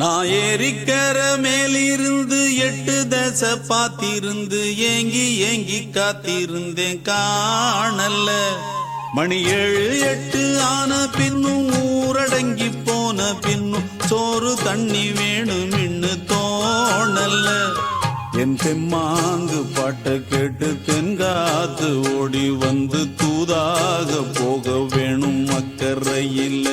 நான் ஏரிக்கர மேலிருந்து எட்டு தச பாத்திருந்து ஏங்கி ஏங்கி காத்திருந்தேன் காணல்ல. மணி ஏழு எட்டு ஆன பின்னும் ஊரடங்கி போன பின்னும் சோறு தண்ணி வேணும் இன்னு தோணல்ல. என் தெம்மாங்கு பாட்டை கேட்டு தென்காத்து ஓடி வந்து தூதாக போக வேணும் அக்கறையில்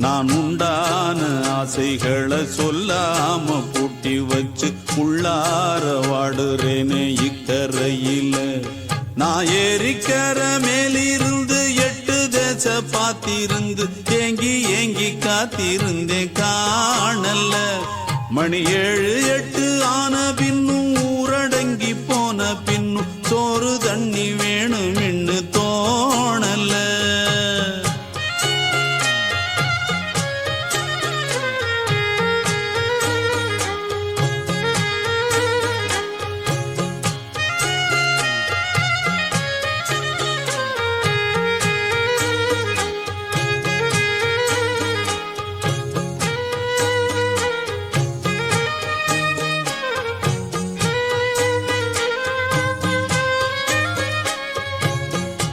நான் உண்டான ஆசைகளை சொல்லாம பூட்டி வச்சு உள்ளார வாடுறேனே இக்கரையில. நான் ஏரிக்கர மேலிருந்து எட்டு தேச பாத்திருந்து ஏங்கி ஏங்கி காத்திருந்தேன் காணல்ல. மணி ஏழு எட்டு ஆன பின்னும் ஊரடங்கி போன பின்னும் சோறு தண்ணி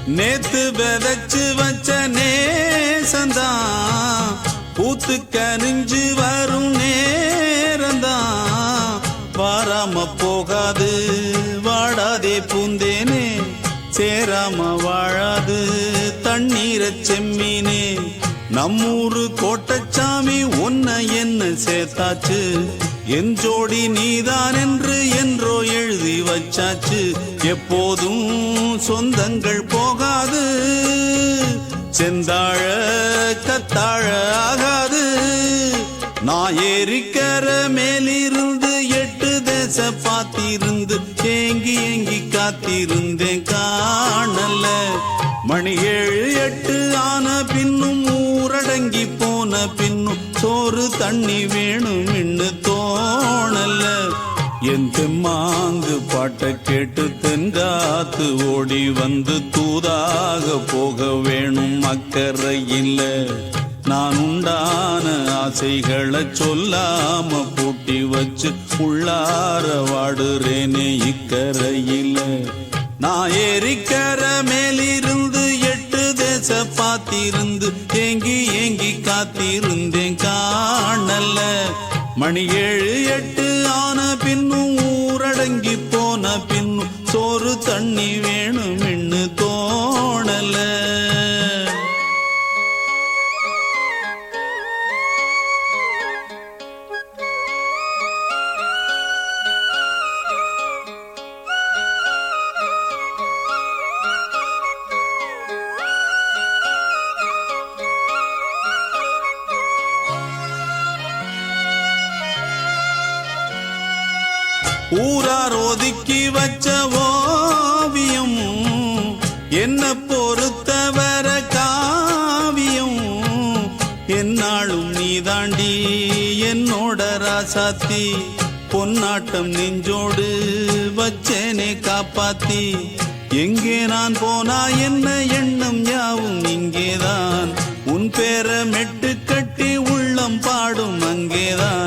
நேத்து விதைச்சு வச்ச நேசந்தான். பூத்து கனிஞ்சு வரும் நேரந்தான். வாராம போகாது வாடாதே பூந்தேனே. சேராம வாழாது தண்ணீரை செம்மீனே. நம்மூரு கோட்டச்சாமி ஒன்ன என்ன சேர்த்தாச்சு? என் ஜோடி நீதான் என்று என்றோ எழுதி வச்சாச்சு. எப்போதும் சொந்தங்கள் போகாது. செந்தாழ கத்தாழ ஆகாது. நான் ஏரிக்கர மேலிருந்து எட்டு தேச பார்த்திருந்து ஏங்கி ஏங்கி காத்திருந்தேன் காணல. மணி ஏழு எட்டு ஆன பின்னும் ஊரடங்கி போன பின்னும் சோறு தண்ணி வேணும். என் தெம்மாங்கு பாட்டை கேட்டு தென்காத்து ஓடி வந்து தூதாக போக வேணும் அக்கறையில் நான் உண்டான ஆசைகளை சொல்லாம பூட்டி வச்சு உள்ளார வாடுறேனே இக்கரையில் நான் ஏரிக்கர மேலிருந்து எட்டு தேச பாத்திருந்து ஏங்கி ஏங்கி காத்திருந்தேன். மணி ஏழு எட்டு ஆன பின்னும் ஊரடங்கி போன பின்னும் சோறு தண்ணி வே ஊரார் ஒதுக்கி வச்ச ஓவியம் என்ன பொறுத்தவர காவியம். என்னாலும் நீதாண்டி என்னோட ராசாத்தி பொன்னாட்டம் நெஞ்சோடு வச்சேனே காப்பாத்தி. எங்கே நான் போனா என்ன எண்ணம் யாவும் இங்கேதான். உன் பேர மெட்டு கட்டி உள்ளம் பாடும் அங்கேதான்.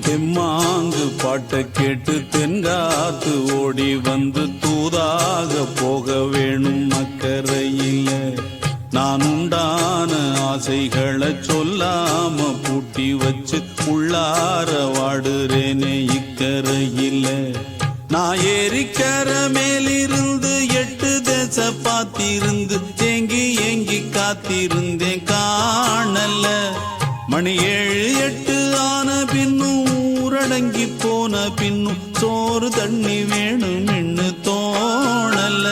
தெம்மாங்கு பாட்டை கேட்டு தென்காத்து ஓடி வந்து தூதாக போக வேணும் அக்கறையில் நான் உண்டான ஆசைகளை சொல்லாம பூட்டி வச்சு உள்ளார வாடுறேனே இக்கரையில் நான் ஏரிக்கர மேலிருந்து எட்டு தேச பார்த்திருந்து தேங்கி ஏங்கி காத்திருந்தேன் காணல மணி ஏழு எட்டு ஆன பின்னும் அடங்கி போன பின்னும் சோறு தண்ணி வேணும் இன்னு தோணல.